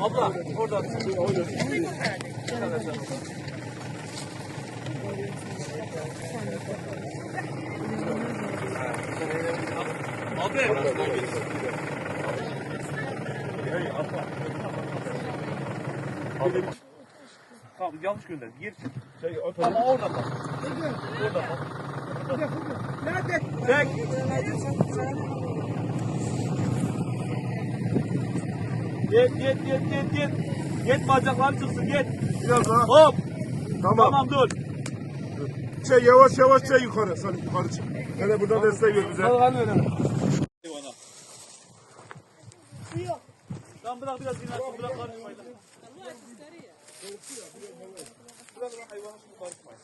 Abla oradan. Abi. Tamam yanlış gönderdim. Gir. Şey, Ama oradan bak. Oradan bak. Çek. Git git git git git. Git bacaklar çıksın git. Biraz daha. Hop. Tamam. Tamam dur. Şey yavaş yavaş şey yukarı. Sen yukarı çık. Hele buradan destek ver bize. Hadi öyle. Hayvana. Lan bırak biraz dinlensin bırak karışmayın. lan. Bırak bırak hayvanı şimdi karışmayın.